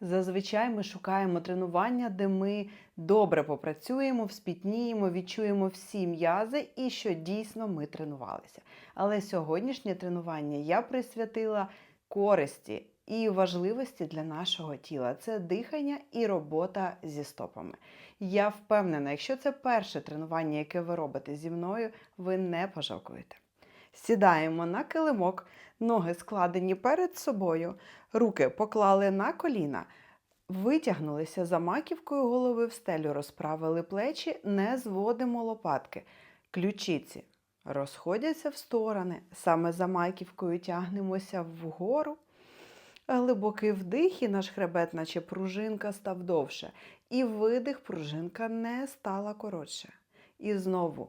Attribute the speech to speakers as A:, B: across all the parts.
A: Зазвичай ми шукаємо тренування, де ми добре попрацюємо, вспітніємо, відчуємо всі м'язи і що дійсно ми тренувалися. Але сьогоднішнє тренування я присвятила користі і важливості для нашого тіла. Це дихання і робота зі стопами. Я впевнена, якщо це перше тренування, яке ви робите зі мною, ви не пожалкуєте. Сідаємо на килимок, ноги складені перед собою, руки поклали на коліна, витягнулися за маківкою голови в стелю, розправили плечі, не зводимо лопатки. Ключиці розходяться в сторони, саме за маківкою тягнемося вгору. Глибокий вдих, і наш хребет, наче пружинка, став довше. І видих, пружинка не стала коротше. І знову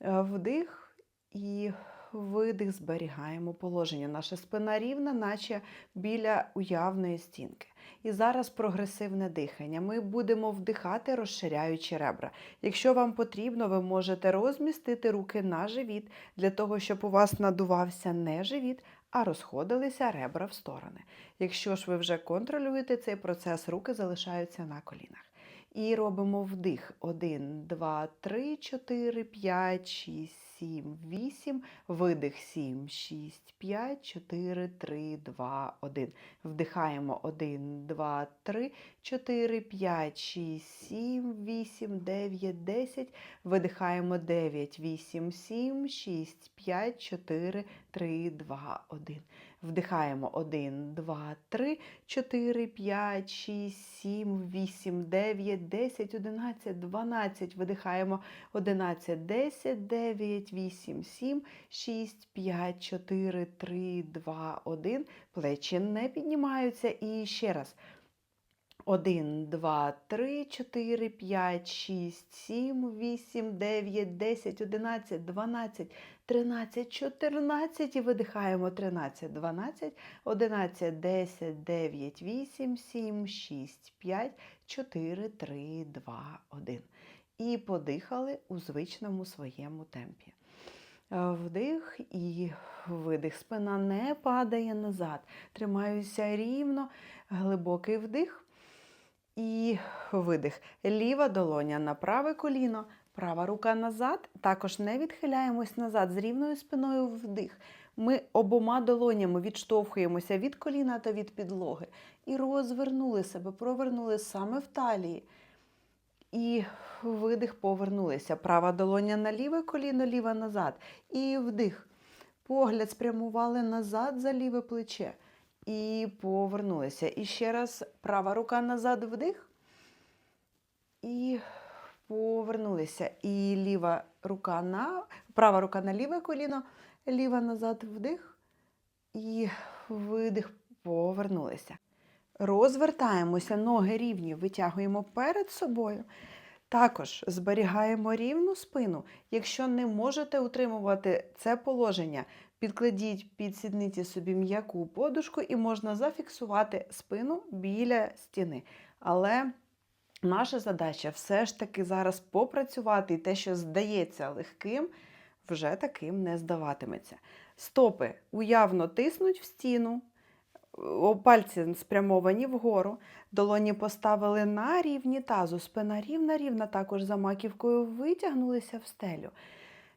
A: е, вдих і видих, зберігаємо положення. Наша спина рівна, наче біля уявної стінки. І зараз прогресивне дихання. Ми будемо вдихати, розширяючи ребра. Якщо вам потрібно, ви можете розмістити руки на живіт для того, щоб у вас надувався не живіт, а розходилися ребра в сторони. Якщо ж ви вже контролюєте цей процес, руки залишаються на колінах. І робимо вдих. 1, 2, 3, 4, 5, 6, 7, 8. Видих 7, 6, 5, 4, 3, 2, 1. Вдихаємо 1, 2, 3, 4, 5, 6, 7, 8, 9, 10. Видихаємо 9, 8, 7, 6, 5, 4, 3, 2, 1. Вдихаємо 1, 2, 3, 4, 5, 6, 7, 8, 9, 10, 11, 12. Видихаємо 11, 10, 9, 8, 7, 6, 5, 4, 3, 2, 1. Плечі не піднімаються. І ще раз. 1, 2, 3, 4, 5, 6, 7, 8, 9, 10, 11, 12, 13, 14 і видихаємо 13, 12, 11, 10, 9, 8, 7, 6, 5, 4, 3, 2, 1. І подихали у звичному своєму темпі. Е, Вдих і видих. Спина не падає назад. Тримаюся рівно, глибокий вдих. І видих. Ліва долоня на праве коліно, права рука назад. Також не відхиляємось назад з рівною спиною вдих. Ми обома долонями відштовхуємося від коліна та від підлоги. І розвернули себе, провернули саме в талії. І видих, повернулися. Права долоня на ліве коліно, ліва назад. І вдих. Погляд спрямували назад за ліве плече. І повернулися. І ще раз права рука назад вдих. І повернулися. І ліва рука на права рука на ліве коліно, ліва назад вдих. І видих, повернулися. Розвертаємося, ноги рівні, витягуємо перед собою. Також зберігаємо рівну спину. Якщо не можете утримувати це положення, підкладіть під сідниці собі м'яку подушку і можна зафіксувати спину біля стіни. Але наша задача все ж таки зараз попрацювати, і те, що здається легким, вже таким не здаватиметься. Стопи уявно тиснуть в стіну, пальці спрямовані вгору, долоні поставили на рівні тазу, спина рівна, рівна, також за маківкою витягнулися в стелю.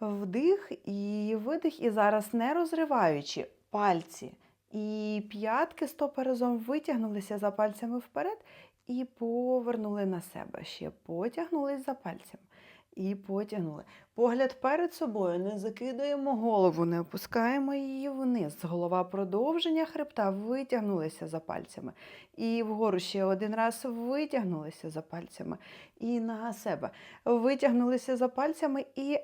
A: Вдих і видих, і зараз не розриваючи пальці і п'ятки стопи разом витягнулися за пальцями вперед і повернули на себе. Ще потягнулись за пальцями. І потягнули. Погляд перед собою, не закидуємо голову, не опускаємо її вниз. Голова продовження хребта витягнулися за пальцями. І вгору ще один раз витягнулися за пальцями. І на себе. Витягнулися за пальцями і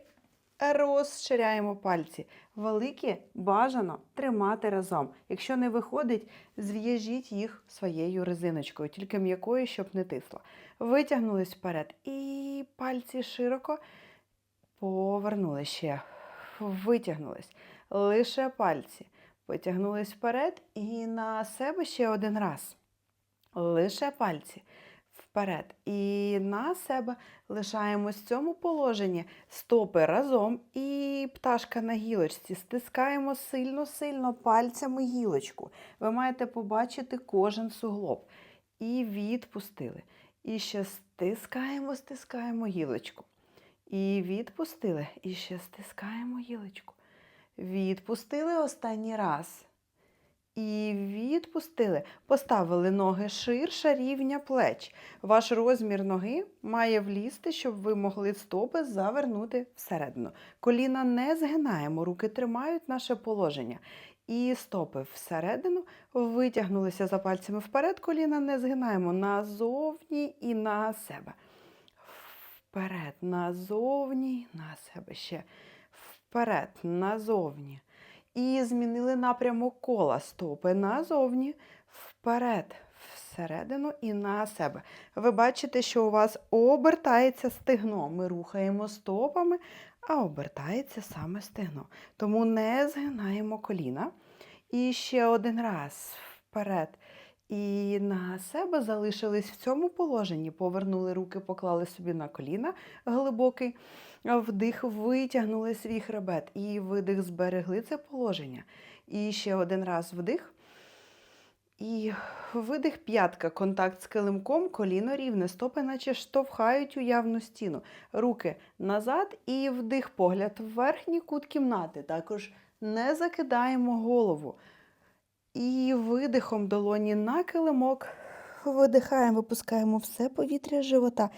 A: розширяємо пальці. Великі бажано тримати разом. Якщо не виходить, зв'яжіть їх своєю резиночкою, тільки м'якою, щоб не тисло. Витягнулись вперед. І пальці широко повернули ще. Витягнулись. Лише пальці. Потягнулись вперед і на себе ще один раз. Лише пальці вперед. І на себе лишаємось в цьому положенні. Стопи разом і пташка на гілочці. Стискаємо сильно-сильно пальцями гілочку. Ви маєте побачити кожен суглоб. І відпустили. І ще стискаємо, стискаємо гілочку. І відпустили. І ще стискаємо гілочку. Відпустили останній раз. І відпустили. Поставили ноги ширше рівня плеч. Ваш розмір ноги має влізти, щоб ви могли стопи завернути всередину. Коліна не згинаємо, руки тримають наше положення. І стопи всередину витягнулися за пальцями вперед, коліна не згинаємо назовні і на себе. Вперед, назовні, на себе ще. Вперед, назовні. І змінили напрямок кола стопи назовні, вперед, всередину і на себе. Ви бачите, що у вас обертається стегно. Ми рухаємо стопами, а обертається саме стегно. Тому не згинаємо коліна. І ще один раз вперед. І на себе залишились в цьому положенні. Повернули руки, поклали собі на коліна глибокий вдих, витягнули свій хребет. І видих зберегли це положення. І ще один раз вдих. І видих п'ятка, контакт з килимком, коліно рівне, стопи наче штовхають уявну стіну. Руки назад і вдих, погляд в верхній кут кімнати. Також не закидаємо голову. І видихом долоні на килимок. Видихаємо, випускаємо все повітря з живота.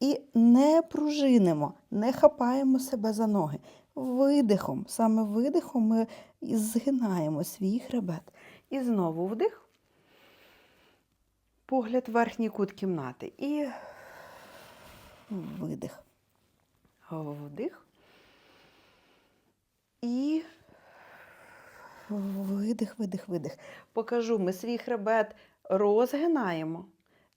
A: І не пружинимо, не хапаємо себе за ноги. Видихом, саме видихом ми згинаємо свій хребет. І знову вдих. Погляд в верхній кут кімнати. І видих. Вдих. І видих, видих, видих. Покажу, ми свій хребет розгинаємо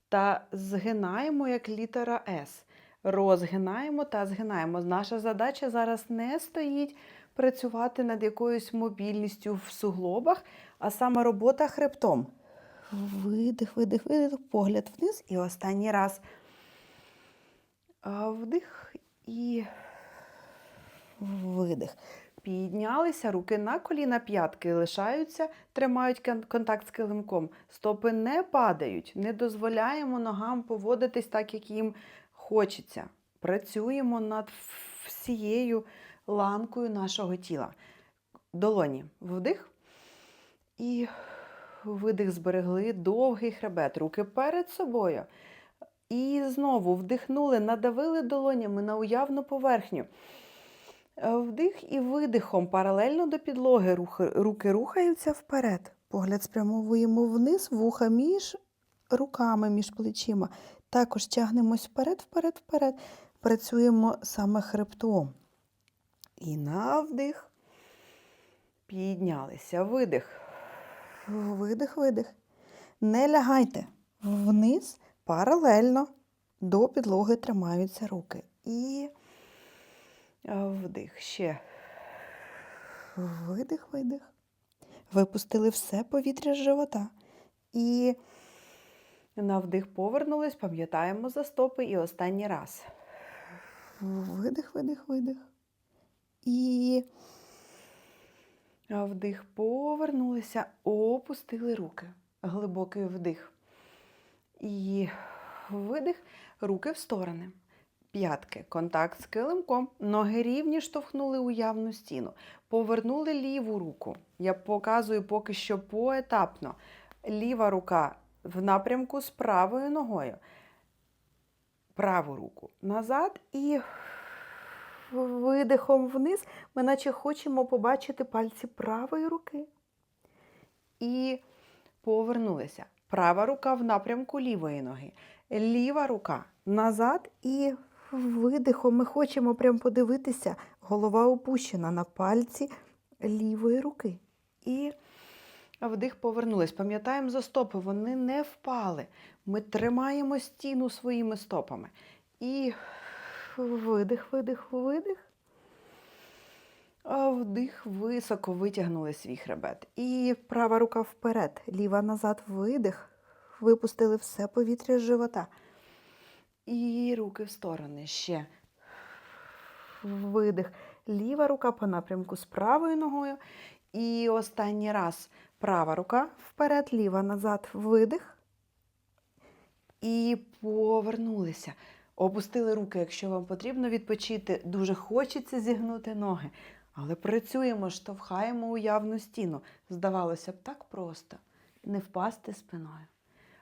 A: та згинаємо як літера С. Розгинаємо та згинаємо. Наша задача зараз не стоїть працювати над якоюсь мобільністю в суглобах, а саме робота хребтом. Видих, видих, видих, погляд вниз і останній раз. Вдих і видих. Піднялися, руки на коліна, п'ятки лишаються, тримають контакт з килимком. Стопи не падають, не дозволяємо ногам поводитись так, як їм хочеться. Працюємо над всією ланкою нашого тіла. Долоні вдих і видих зберегли довгий хребет, руки перед собою. І знову вдихнули, надавили долонями на уявну поверхню. Е, Вдих і видихом паралельно до підлоги руки рухаються вперед. Погляд спрямовуємо вниз, вуха між руками, між плечима. Також тягнемось вперед, вперед, вперед. Працюємо саме хребтом. І на вдих. Піднялися. Видих. Видих, видих. Не лягайте. Вниз паралельно до підлоги тримаються руки. І Вдих ще. Видих, видих. Випустили все повітря з живота. І на вдих повернулись, пам'ятаємо за стопи і останній раз. Видих, видих, видих. І вдих повернулися, опустили руки. Глибокий вдих. І видих, руки в сторони. П'ятки, контакт з килимком, ноги рівні штовхнули уявну стіну. Повернули ліву руку. Я показую поки що поетапно. Ліва рука в напрямку з правою ногою. Праву руку назад і видихом вниз. Ми наче хочемо побачити пальці правої руки. І повернулися. Права рука в напрямку лівої ноги. Ліва рука назад і видихом ми хочемо прям подивитися. Голова опущена на пальці лівої руки. І вдих повернулись. Пам'ятаємо за стопи, вони не впали. Ми тримаємо стіну своїми стопами. І видих, видих, видих. А вдих, високо витягнули свій хребет. І права рука вперед, ліва назад, видих. Випустили все повітря з живота. І руки в сторони. Ще. Видих. Ліва рука по напрямку з правою ногою. І останній раз права рука вперед, ліва назад, видих. І повернулися. Опустили руки, якщо вам потрібно відпочити. Дуже хочеться зігнути ноги. Але працюємо, штовхаємо уявну стіну. Здавалося б, так просто не впасти спиною.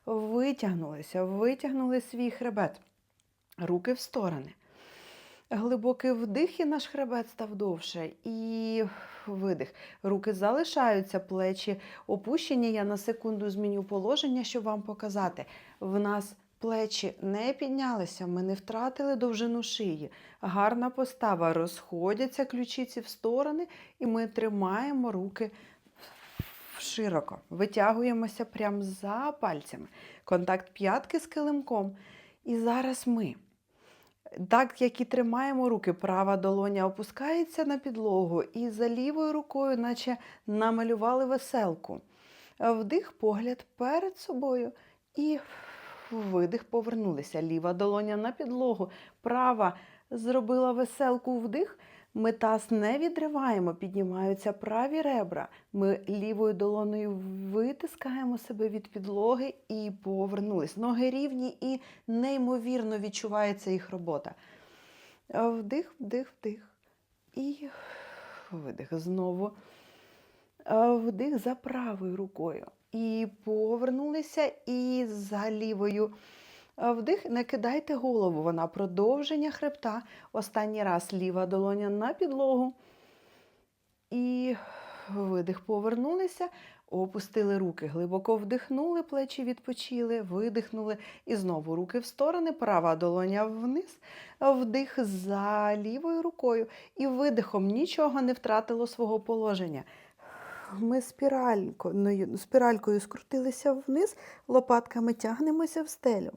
A: Витягнулися, витягнули свій хребет. Руки в сторони. Глибокий вдих і наш хребет став довше. І видих. Руки залишаються, плечі опущені. Я на секунду зміню положення, щоб вам показати. В нас плечі не піднялися, ми не втратили довжину шиї. Гарна постава. Розходяться ключиці в сторони, і ми тримаємо руки широко. Витягуємося прямо за пальцями. Контакт п'ятки з килимком. І зараз ми. Так, як і тримаємо руки, права долоня опускається на підлогу, і за лівою рукою, наче намалювали веселку. Вдих, погляд перед собою і видих, повернулися. Ліва долоня на підлогу, права зробила веселку вдих. Ми таз не відриваємо, піднімаються праві ребра. Ми лівою долоною витискаємо себе від підлоги і повернулись. Ноги рівні і неймовірно відчувається їх робота. Вдих, вдих, вдих. І видих знову. Вдих за правою рукою. І повернулися, і за лівою. Вдих, не кидайте голову, вона продовження хребта. Останній раз ліва долоня на підлогу. І видих, повернулися, опустили руки, глибоко вдихнули, плечі відпочили, видихнули. І знову руки в сторони, права долоня вниз, вдих за лівою рукою. І видихом нічого не втратило свого положення. Ми спіралькою, спіралькою скрутилися вниз, лопатками тягнемося в стелю.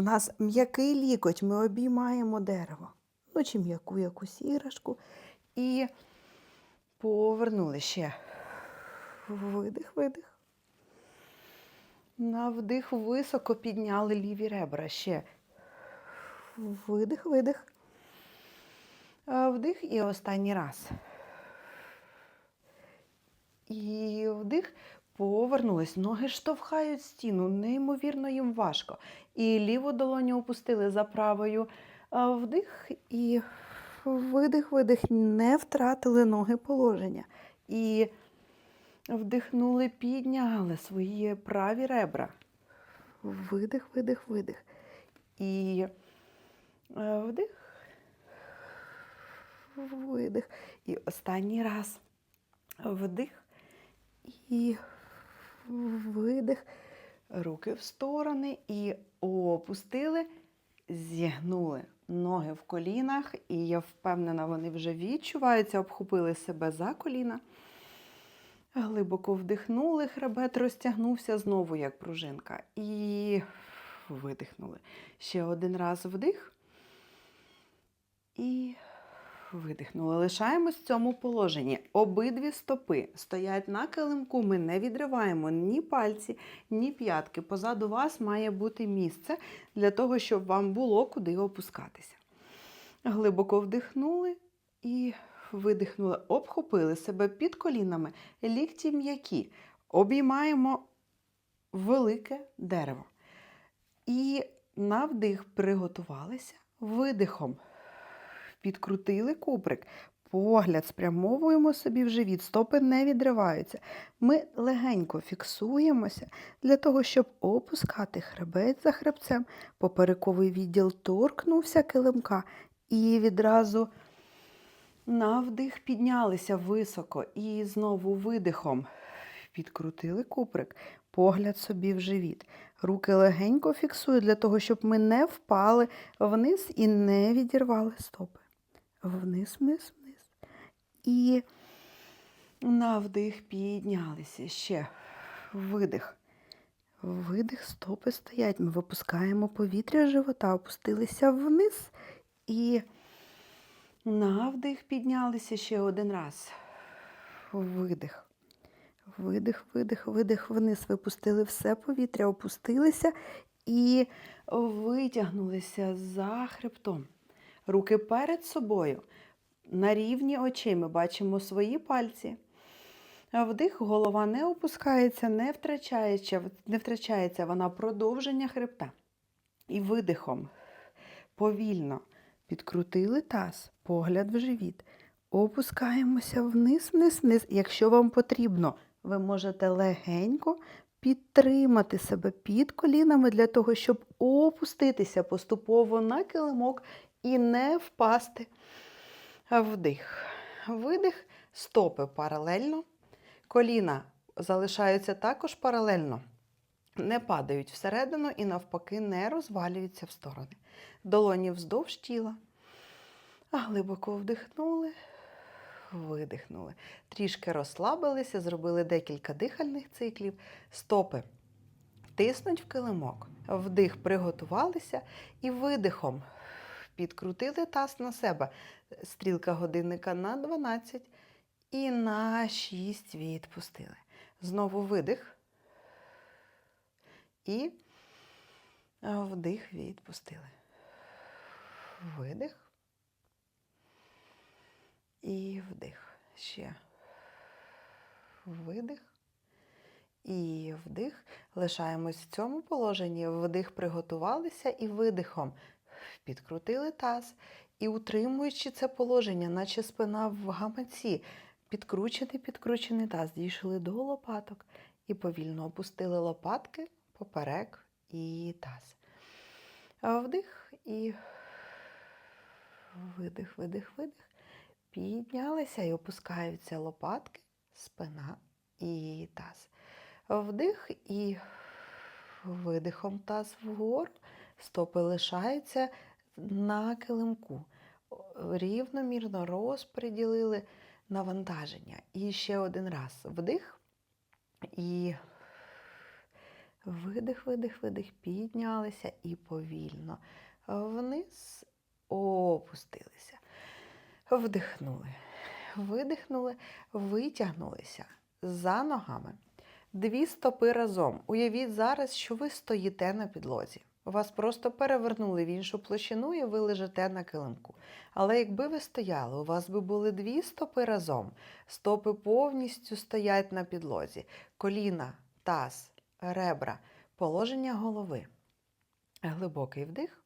A: У нас м'який лікоть, ми обіймаємо дерево. Ну, чи м'яку якусь іграшку. І повернули ще. Видих, видих. На вдих високо підняли ліві ребра. Ще. Видих, видих. Вдих і останній раз. І вдих. Повернулись, ноги штовхають стіну, неймовірно їм важко. І ліву долоню опустили за правою вдих і видих, видих, не втратили ноги положення. І вдихнули, підняли свої праві ребра. Видих, видих, видих. І вдих, видих. І останній раз вдих і видих, руки в сторони і опустили, зігнули ноги в колінах, і я впевнена, вони вже відчуваються, обхопили себе за коліна. Глибоко вдихнули, хребет розтягнувся знову, як пружинка. І видихнули. Ще один раз вдих. І Видихнули. Лишаємось в цьому положенні. Обидві стопи стоять на килимку. Ми не відриваємо ні пальці, ні п'ятки. Позаду вас має бути місце для того, щоб вам було куди опускатися. Глибоко вдихнули і видихнули. Обхопили себе під колінами, лікті м'які. Обіймаємо велике дерево. І на вдих приготувалися видихом. Підкрутили куприк, погляд спрямовуємо собі в живіт, стопи не відриваються. Ми легенько фіксуємося для того, щоб опускати хребець за хребцем. Поперековий відділ торкнувся килимка і відразу на вдих піднялися високо і знову видихом. Підкрутили куприк, погляд собі в живіт. Руки легенько фіксую для того, щоб ми не впали вниз і не відірвали стопи вниз, вниз, вниз. І на вдих піднялися. Ще видих. Видих, стопи стоять. Ми випускаємо повітря живота, опустилися вниз. І на вдих піднялися ще один раз. Видих. Видих, видих, видих вниз. Випустили все повітря, опустилися і витягнулися за хребтом. Руки перед собою. На рівні очей ми бачимо свої пальці. Вдих, голова не опускається, не втрачається, не втрачається вона продовження хребта. І видихом повільно підкрутили таз, погляд в живіт. Опускаємося вниз, вниз, вниз. Якщо вам потрібно, ви можете легенько підтримати себе під колінами для того, щоб опуститися поступово на килимок і не впасти. Вдих. Видих, стопи паралельно. Коліна залишаються також паралельно. Не падають всередину і навпаки не розвалюються в сторони. Долоні вздовж тіла. Глибоко вдихнули, видихнули. Трішки розслабилися, зробили декілька дихальних циклів. Стопи тиснуть в килимок. Вдих приготувалися і видихом підкрутили таз на себе. Стрілка годинника на 12 і на 6 відпустили. Знову видих. І вдих відпустили. Видих. І вдих. Ще. Видих. І вдих. Лишаємось в цьому положенні. Вдих приготувалися і видихом підкрутили таз. І утримуючи це положення, наче спина в гаманці, підкручений, підкручений таз, дійшли до лопаток і повільно опустили лопатки поперек і таз. Вдих і видих, видих, видих. Піднялися і опускаються лопатки, спина і таз. Вдих і видихом таз вгору. Стопи лишаються на килимку. Рівномірно розподілили навантаження. І ще один раз вдих і видих, видих, видих, піднялися і повільно вниз опустилися. Вдихнули, видихнули, витягнулися за ногами. Дві стопи разом. Уявіть зараз, що ви стоїте на підлозі. Вас просто перевернули в іншу площину і ви лежите на килимку. Але якби ви стояли, у вас би були дві стопи разом. Стопи повністю стоять на підлозі. Коліна, таз, ребра, положення голови. Глибокий вдих.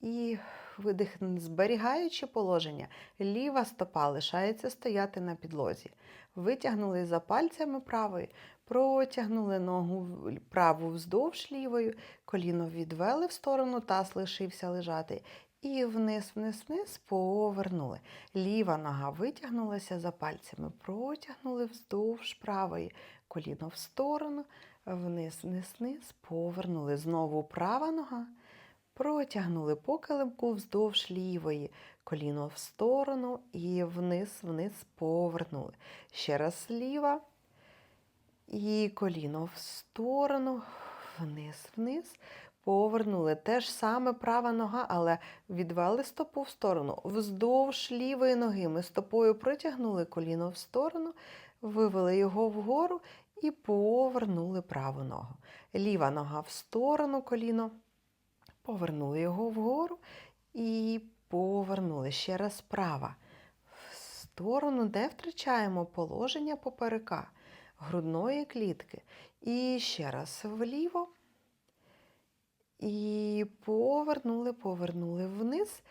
A: І видих, зберігаючи положення, ліва стопа лишається стояти на підлозі. Витягнули за пальцями правої, Протягнули ногу праву вздовж лівою, коліно відвели в сторону, таз лишився лежати. І вниз, вниз, вниз повернули. Ліва нога витягнулася за пальцями, протягнули вздовж правої, коліно в сторону, вниз, вниз, вниз, повернули. Знову права нога. Протягнули по килимку вздовж лівої, коліно в сторону і вниз, вниз повернули. Ще раз ліва. І коліно в сторону, вниз, вниз. Повернули. Те ж саме права нога, але відвели стопу в сторону. Вздовж лівої ноги ми стопою протягнули коліно в сторону, вивели його вгору і повернули праву ногу. Ліва нога в сторону коліно. Повернули його вгору і повернули. Ще раз права. В сторону, де втрачаємо положення поперека грудної клітки. І ще раз вліво. І повернули, повернули вниз.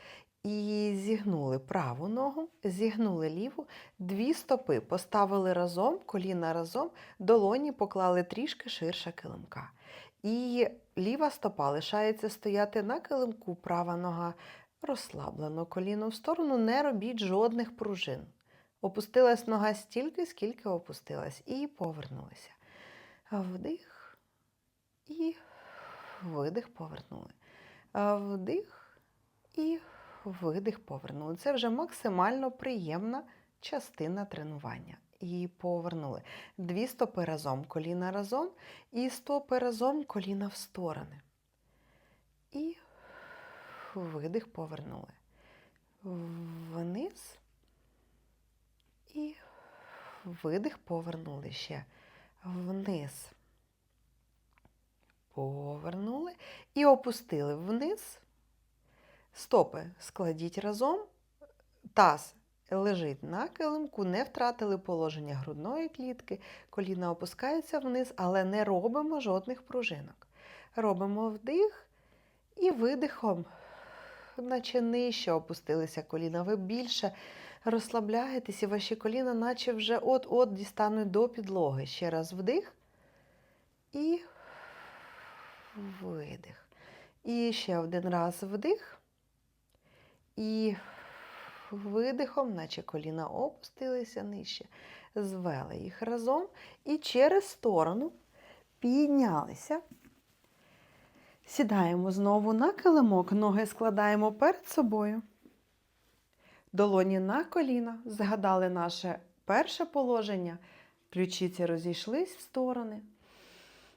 A: І зігнули праву ногу, зігнули ліву, дві стопи поставили разом, коліна разом, долоні поклали трішки ширше килимка. І ліва стопа лишається стояти на килимку, права нога розслаблено, коліно в сторону, не робіть жодних пружин. Опустилась нога стільки, скільки опустилась, і повернулися. Вдих і видих повернули. Вдих і видих повернули. Це вже максимально приємна частина тренування. І повернули. Дві стопи разом, коліна разом, і стопи разом, коліна в сторони. І видих повернули. Вниз. І видих повернули ще вниз. Повернули і опустили вниз. Стопи складіть разом, таз лежить на килимку, не втратили положення грудної клітки, коліна опускаються вниз, але не робимо жодних пружинок. Робимо вдих і видихом, наче нижче опустилися коліна. Ви більше розслабляєтесь, і ваші коліна, наче вже от-от дістануть до підлоги. Ще раз вдих і видих. І ще один раз вдих. І видихом, наче коліна опустилися нижче, звели їх разом і через сторону піднялися. Сідаємо знову на килимок, ноги складаємо перед собою. Долоні на коліна. Згадали наше перше положення. Ключиці розійшлись в сторони.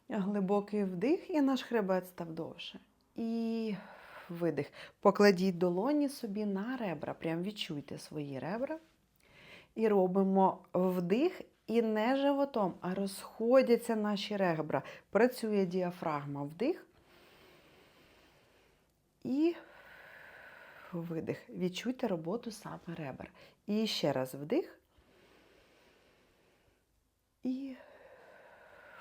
A: Глибокий вдих, і наш хребет став довше. І видих. Покладіть долоні собі на ребра. Прям відчуйте свої ребра. І робимо вдих і не животом, а розходяться наші ребра. Працює діафрагма. Вдих. І видих. Відчуйте роботу саме ребер. І ще раз вдих. І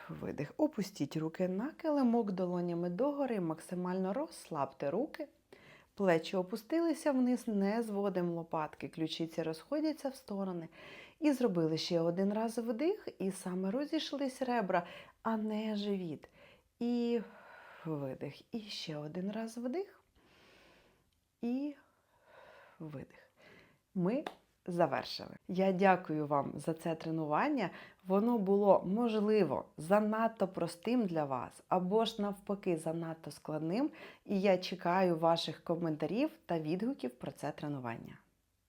A: видих. Опустіть руки на килимок долонями догори, максимально розслабте руки. Плечі опустилися вниз, не зводимо лопатки, ключиці розходяться в сторони. І зробили ще один раз вдих, і саме розійшлись ребра, а не живіт. І видих. І ще один раз вдих. І видих. Ми завершили. Я дякую вам за це тренування. Воно було можливо занадто простим для вас, або ж навпаки, занадто складним. І я чекаю ваших коментарів та відгуків про це тренування.